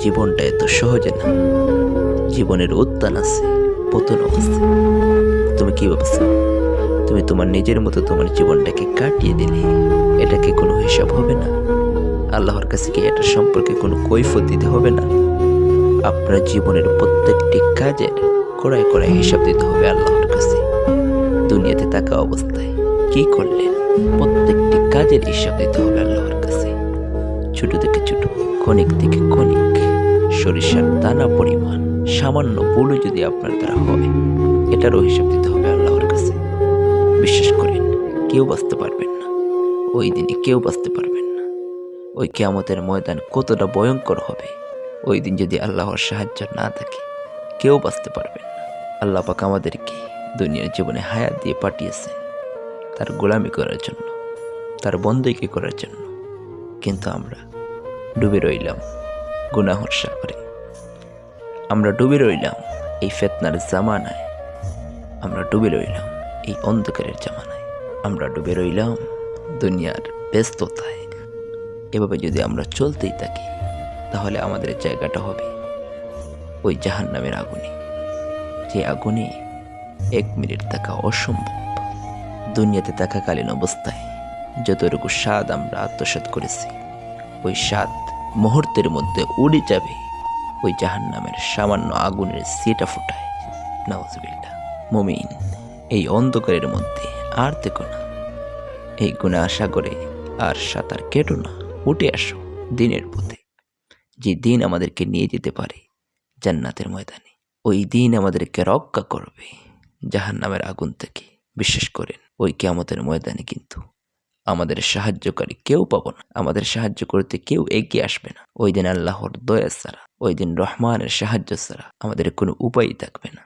জীবনটা এত সহজে না। জীবনের উত্তান আছে পতন আছে। তুমি কি ভাবছ? তুমি তোমার নিজের মতো তোমার জীবনটাকে কাটিয়ে দিলে এটাকে কোনো হিসাব হবে না? আল্লাহর কাছে কি এটা সম্পর্কে কোনো কৈফত দিতে হবে না? আপনার জীবনের প্রত্যেকটি কাজের কড়াই কড়াই হিসাব দিতে হবে আল্লাহর কাছে। দুনিয়াতে থাকা অবস্থায় কি করলেন প্রত্যেকটি কাজের হিসাব দিতে হবে আল্লাহর কাছে। ছোট থেকে ছোট কণিক থেকে কণিক সরিষার দানা পরিমাণ সামান্য ভুলও যদি আপনার দ্বারা হয়, এটারও হিসাব দিতে হবে আল্লাহর কাছে। বিশ্বাস করেন, কেউ বাঁচতে পারবেন না। ওই দিনে কেউ বাঁচতে পারবেন না। ওই কেয়ামতের ময়দান কতটা ভয়ঙ্কর হবে, ওই দিন যদি আল্লাহর সাহায্য না থাকে, কেউ বাঁচতে পারবেন না। আল্লাহ পাক আমাদেরকে দুনিয়ার জীবনে হায়াত দিয়ে পাঠিয়েছেন তার গোলামি করার জন্য, তার বন্দেকে করার জন্য। কিন্তু আমরা ডুবে রইলাম। গুনাহর সাগরে। আমরা ডুবে রইলাম এই ফেতনার জামানায়। আমরা ডুবে রইলাম এই অন্ধকারের জামানায়। আমরা ডুবে রইলাম দুনিয়ার ব্যস্ততায়। এভাবে যদি আমরা চলতেই থাকি, তাহলে আমাদের জায়গাটা হবে ওই জাহান নামের আগুনে। যে আগুনে এক মিনিট থাকা অসম্ভব। দুনিয়াতে থাকাকালীন অবস্থায় যতটুকু স্বাদ আমরা আত্মসাৎ করেছি, ওই স্বাদ মুহূর্তের মধ্যে উড়ে যাবে। ওই জাহান নামের সামান্য আগুনের সিটা ফোটায়। নওয়াজবিল্লা মমিন, এই অন্ধকারের মধ্যে আর দেখো না। এই গুণা আশা করে আর সাঁতার কেটো না। উঠে আসো দিনের পথে। যে দিন আমাদেরকে নিয়ে যেতে পারে জান্নাতের ময়দানে, ওই দিন আমাদেরকে রক্ষা করবে জাহান নামের আগুন থেকে। বিশ্বাস করেন ওই কেয়ামতের ময়দানে কিন্তু। আমাদের সাহায্যকারী কেউ পাব না। আমাদের সাহায্য করতে কেউ এগিয়ে আসবে না। ওই দিন আল্লাহর দয়া ছাড়া, ওই দিন রহমানের সাহায্য ছাড়া আমাদের কোনো উপায়ই থাকবে না।